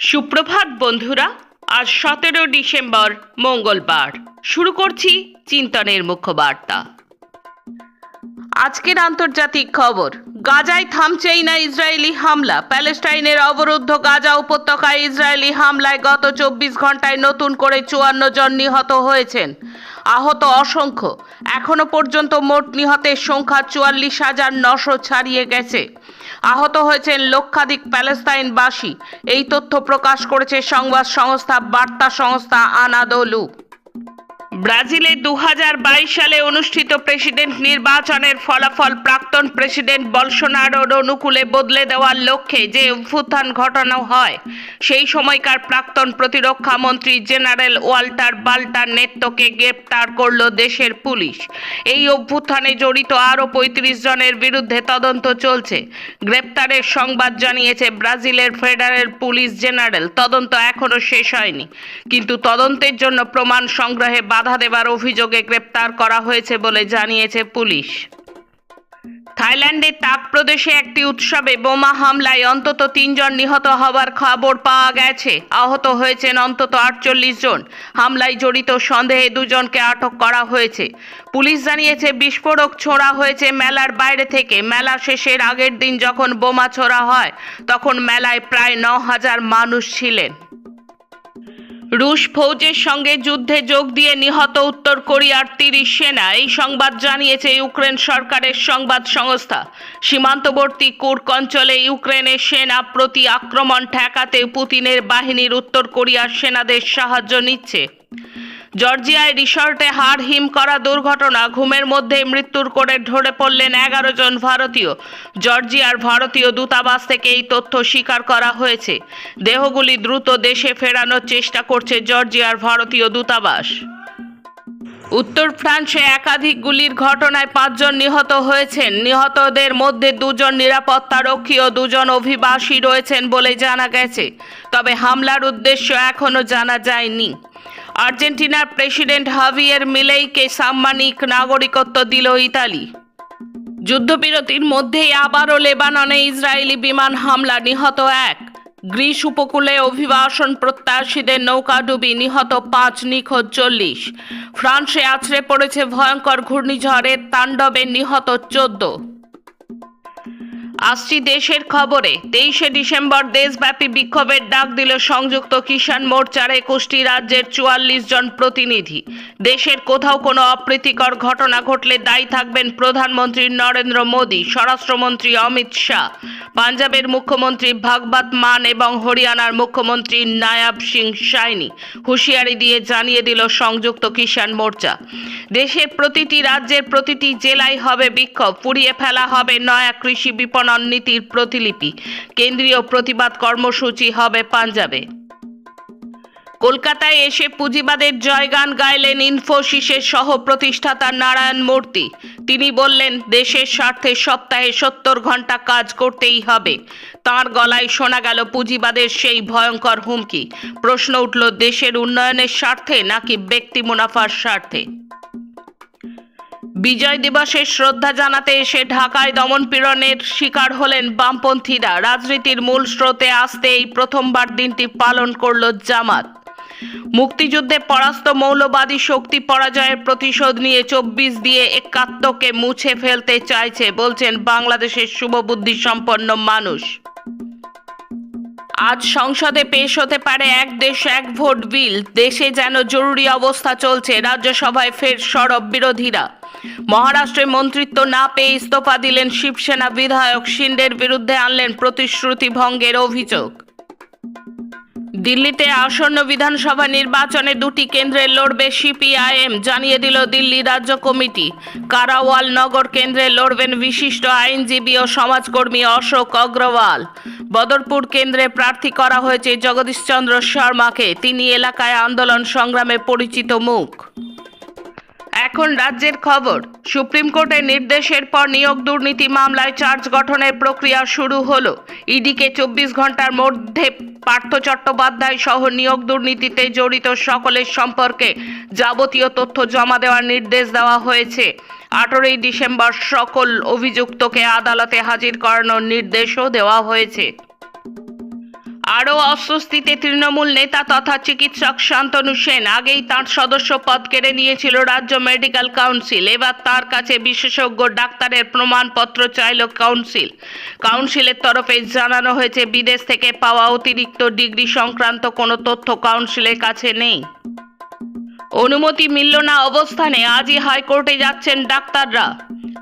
সুপ্রভাত বন্ধুরা। আজ সতেরো ডিসেম্বর মঙ্গলবার। শুরু করছি চিন্তনের মুখ্য বার্তা আজকের আন্তর্জাতিক খবর। গাজায় থামছেই না ইসরায়েলি হামলা। প্যালেস্টাইনের অবরুদ্ধ গাজা উপত্যকায় ইসরায়েলি হামলায় গত চব্বিশ ঘন্টায় নতুন করে চুয়ান্ন জন নিহত হয়েছেন। আহত অসংখ্য। এখনও পর্যন্ত মোট নিহতের সংখ্যা চুয়াল্লিশ হাজার নশো ছাড়িয়ে গেছে। আহত হয়েছেন লক্ষাধিক প্যালেস্তাইনবাসী এই তথ্য প্রকাশ করেছে সংবাদ সংস্থা বার্তা সংস্থা আনাদোলু। ব্রাজিলে দু হাজার বাইশ সালে অনুষ্ঠিত প্রেসিডেন্ট নির্বাচনের ফলাফল প্রাক্তন প্রেসিডেন্ট বলসোনারোর অনুকূলে বদলে দেওয়ার লক্ষ্যে যে অভ্যুত্থান ঘটানো হয়, সেই সময়কার প্রাক্তন প্রতিরক্ষা মন্ত্রী জেনারেল ওয়াল্টার বাল্টার নেত্রকে গ্রেপ্তার করল দেশের পুলিশ। এই অভ্যুত্থানে জড়িত আরও পঁয়ত্রিশ জনের বিরুদ্ধে তদন্ত চলছে। গ্রেপ্তারের সংবাদ জানিয়েছে ব্রাজিলের ফেডারেল পুলিশ জেনারেল। তদন্ত এখনও শেষ হয়নি, কিন্তু তদন্তের জন্য প্রমাণ সংগ্রহে বাধা দেবার অভিযোগে গ্রেপ্তার করা হয়েছে বলে জানিয়েছে পুলিশ। থাইল্যান্ডের তাক প্রদেশে একটি উৎসবে বোমা হামলায় অন্তত তিনজন নিহত হবার খবর পাওয়া গেছে। আহত হয়েছেন অন্তত আটচল্লিশ জন। হামলায় জড়িত সন্দেহে দুজনকে আটক করা হয়েছে। পুলিশ জানিয়েছে, বিস্ফোরক ছোড়া হয়েছে মেলার বাইরে থেকে। মেলা শেষের আগের দিন যখন বোমা ছোড়া হয়, তখন মেলায় প্রায় ন হাজার মানুষ ছিলেন। রুশ ফৌজের সঙ্গে যুদ্ধে যোগ দিয়ে নিহত উত্তর কোরিয়ার তিরিশ সেনা, এই সংবাদ জানিয়েছে ইউক্রেন সরকারের সংবাদ সংস্থা। সীমান্তবর্তী কুর্ক অঞ্চলে ইউক্রেনের সেনা প্রতি আক্রমণ ঠেকাতে পুতিনের বাহিনীর উত্তর কোরিয়ার সেনাদের সাহায্য নিচ্ছে। জর্জিয়ায় রিসর্টে হাড় হিম করা দুর্ঘটনা, ঘুমের মধ্যে মৃত্যুর করে ঢলে পড়লেন এগারো জন ভারতীয়। জর্জিয়ার ভারতীয় দূতাবাস থেকে এই তথ্য স্বীকার করা হয়েছে। দেহগুলি দ্রুত দেশে ফেরানোর চেষ্টা করছে জর্জিয়ার ভারতীয় দূতাবাস। উত্তর ফ্রান্সে একাধিক গুলির ঘটনায় পাঁচজন নিহত হয়েছেন। নিহতদের মধ্যে দুজন নিরাপত্তারক্ষী ও দুজন অভিবাসী রয়েছেন বলে জানা গেছে। তবে হামলার উদ্দেশ্য এখনও জানা যায়নি। আর্জেন্টিনার প্রেসিডেন্ট হাভিয়ের মিলেইকে সাম্মানিক নাগরিকত্ব দিল ইতালি। যুদ্ধবিরতির মধ্যেই আবারও লেবাননে ইসরায়েলি বিমান হামলা নিহত এক। গ্রিস উপকূলে অভিবাসন প্রত্যাশীদের নৌকাডুবি নিহত পাঁচ, নিখোঁজ চল্লিশ। ফ্রান্সে আছড়ে পড়েছে ভয়ঙ্কর ঘূর্ণিঝড়ের তাণ্ডবে নিহত চোদ্দ। আসছি দেশের খবরে তেইশে ডিসেম্বর দেশব্যাপী বিক্ষোভের ডাক দিল সংযুক্ত কিষাণ মোর্চার একুশটি রাজ্যের চুয়াল্লিশ জন প্রতিনিধি। দেশের কোথাও কোনো অপ্রীতিকর ঘটনা ঘটলে দায়ী থাকবেন প্রধানমন্ত্রী নরেন্দ্র মোদী, স্বরাষ্ট্রমন্ত্রী অমিত শাহ, পাঞ্জাবের মুখ্যমন্ত্রী ভাগবত মান এবং হরিয়ানার মুখ্যমন্ত্রী নায়াব সিং সাইনি, হুঁশিয়ারি দিয়ে জানিয়ে দিল সংযুক্ত কিষাণ মোর্চা। দেশের প্রতিটি রাজ্যের প্রতিটি জেলায় হবে বিক্ষোভ, পুড়িয়ে ফেলা হবে নয়া কৃষি বিপণন নীতির প্রতিলিপি। কেন্দ্রীয় প্রতিবাদ কর্মসূচি হবে পাঞ্জাবে। কলকাতায় এসে পুঁজিবাদের জয়গান গাইলেন ইনফোসিসের সহ প্রতিষ্ঠাতা নারায়ণ মূর্তি। তিনি বললেন, দেশের স্বার্থে সপ্তাহে সত্তর ঘণ্টা কাজ করতেই হবে। তার গলায় শোনা গেল পুঁজিবাদের সেই ভয়ঙ্কর হুমকি। প্রশ্ন উঠল, দেশের উন্নয়নের স্বার্থে নাকি ব্যক্তি মুনাফার স্বার্থে? বিজয় দিবসে শ্রদ্ধা জানাতে এসে ঢাকায় দমনপীড়নের শিকার হলেন বামপন্থীরা। রাজনীতির মূল স্রোতে আসতে এই প্রথমবার দিনটি পালন করল জামাত। মুক্তিযুদ্ধে পরাস্ত মৌলবাদী শক্তি পরাজয়ের প্রতিশোধ নিয়ে চব্বিশ দিয়ে একাত্মকে মুছে ফেলতে চাইছে, বলছেন বাংলাদেশের শুভবুদ্ধি সম্পন্ন মানুষ। আজ সংসদে পেশ হতে পারে এক দেশ, এক ভোট বিল। দেশে যেন জরুরি অবস্থা চলছে, রাজ্যসভায় ফের সরব বিরোধীরা। মহারাষ্ট্রে মন্ত্রিত্ব না পেয়ে ইস্তফা দিলেন শিবসেনা বিধায়ক শিন্ডের বিরুদ্ধে আনলেন প্রতিশ্রুতি ভঙ্গের অভিযোগ। দিল্লিতে আসন্ন বিধানসভা নির্বাচনে দুটি কেন্দ্রে লড়বে সিপিআইএম, জানিয়ে দিল দিল্লি রাজ্য কমিটি। কারাওয়াল নগর কেন্দ্রে লড়বেন বিশিষ্ট আইনজীবী ও সমাজকর্মী অশোক অগ্রওয়াল। বদরপুর কেন্দ্রে প্রার্থী করা হয়েছে জগদীশচন্দ্র শর্মাকে। তিনি এলাকায় আন্দোলন সংগ্রামে পরিচিত মুখ। এখন রাজ্যের খবর, সুপ্রিম কোর্টের নির্দেশের পর নিয়োগ দুর্নীতি মামলায় চার্জ গঠনের প্রক্রিয়া শুরু হলো। ইডিকে চব্বিশ ঘণ্টার মধ্যে পার্থ চট্টোপাধ্যায় সহ নিয়োগ দুর্নীতিতে জড়িত সকলের সম্পর্কে যাবতীয় তথ্য জমা দেওয়ার নির্দেশ দেওয়া হয়েছে। আঠেরোই ডিসেম্বর সকল অভিযুক্তকে আদালতে হাজির করানোর নির্দেশও দেওয়া হয়েছে। আরও অস্বস্তিতে তৃণমূল নেতা তথা চিকিৎসক শান্তনু সেন আগেই তাঁর সদস্য পদ কেড়ে নিয়েছিল রাজ্য মেডিকেল কাউন্সিল। এবার তার কাছে বিশেষজ্ঞ ডাক্তারের প্রমাণপত্র চাইল কাউন্সিল। কাউন্সিলের তরফে জানানো হয়েছে, বিদেশ থেকে পাওয়া অতিরিক্ত ডিগ্রি সংক্রান্ত কোনো তথ্য কাউন্সিলের কাছে নেই। অনুমতি মিলল না অবস্থানে, আজই হাইকোর্টে যাচ্ছেন ডাক্তাররা।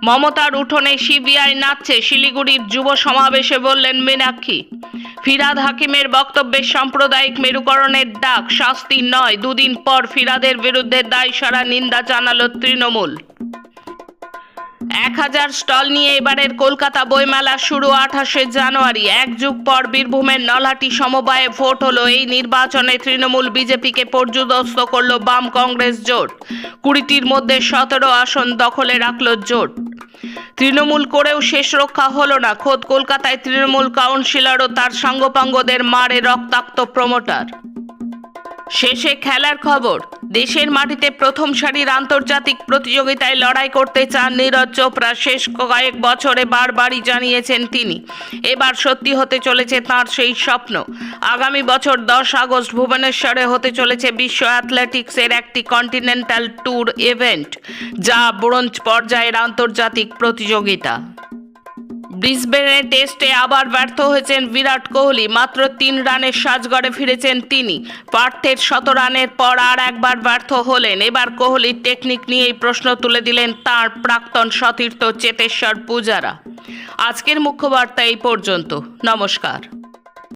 মমতার উঠোনে সিবিআই নাচছে শিলিগুড়ির যুব সমাবেশে বললেন মীনাক্ষী। ফিরাদ হাকিমের বক্তব্যে সাম্প্রদায়িক মেরুকরণের ডাক, শাস্তি নয়। দুদিন পর ফিরাদের বিরুদ্ধে দায় সারা নিন্দা জানালো তৃণমূল। এক হাজার স্টল নিয়ে এবারের কলকাতা বইমেলা শুরু আঠাশে জানুয়ারি। এক যুগ পর বীরভূমের নলহাটি সমবায়ে ভোট হলো। এই নির্বাচনে তৃণমূল বিজেপিকে পর্যুদস্ত করল বাম কংগ্রেস জোট। কুড়িটির মধ্যে সতেরো আসন দখলে রাখল জোট। তৃণমূল করেও শেষ রক্ষা হলো না। খোদ কলকাতায় তৃণমূল কাউন্সিলর ও তার সাঙ্গপাঙ্গদের মারে রক্তাক্ত প্রমোটার। শেষে খেলার খবর। দেশের মাটিতে প্রথম সারির আন্তর্জাতিক প্রতিযোগিতায় লড়াই করতে চান নীরজ চোপড়া। শেষ কয়েক বছরে বারবারই জানিয়েছেন তিনি। এবার সত্যি হতে চলেছে তার সেই স্বপ্ন। আগামী বছর দশ আগস্ট ভুবনেশ্বরে হতে চলেছে বিশ্ব অ্যাথলেটিক্সের একটি কন্টিনেন্টাল ট্যুর ইভেন্ট, যা ব্রোঞ্জ পর্যায়ের আন্তর্জাতিক প্রতিযোগিতা। ব্রিসবেনে টেস্টে আবার ব্যর্থ হয়েছেন বিরাট কোহলি। মাত্র তিন রানের সাজগড়ে ফিরেছেন তিনি। পার্থের শত রানের পর আর একবার ব্যর্থ হলেন। এবার কোহলির টেকনিক নিয়েই প্রশ্ন তুলে দিলেন তার প্রাক্তন সতীর্থ চেতেশ্বর পূজারা। আজকের মুখ্যবার্তা এই পর্যন্ত। নমস্কার।